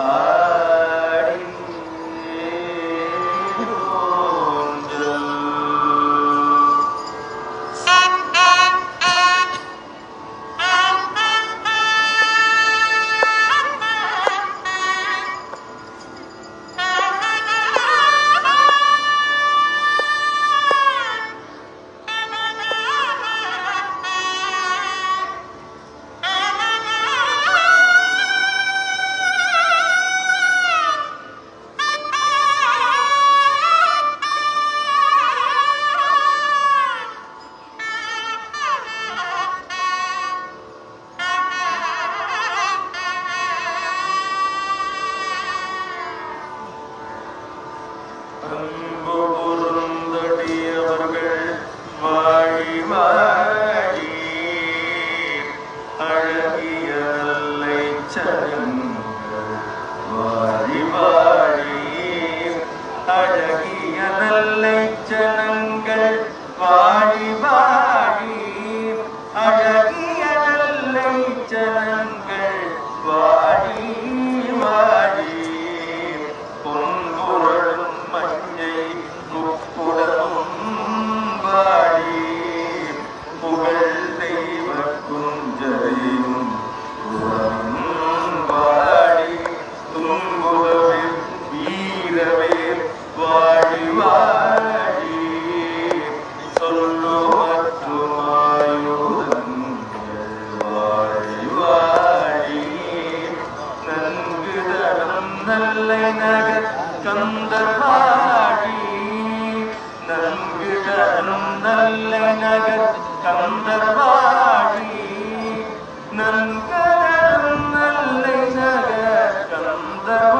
아. Um... കന്തർവാടി നൽകിടലും നല്ല നഗർ കന്തർവാടി നൽകടലും നല്ല നഗർ കന്തർവാടി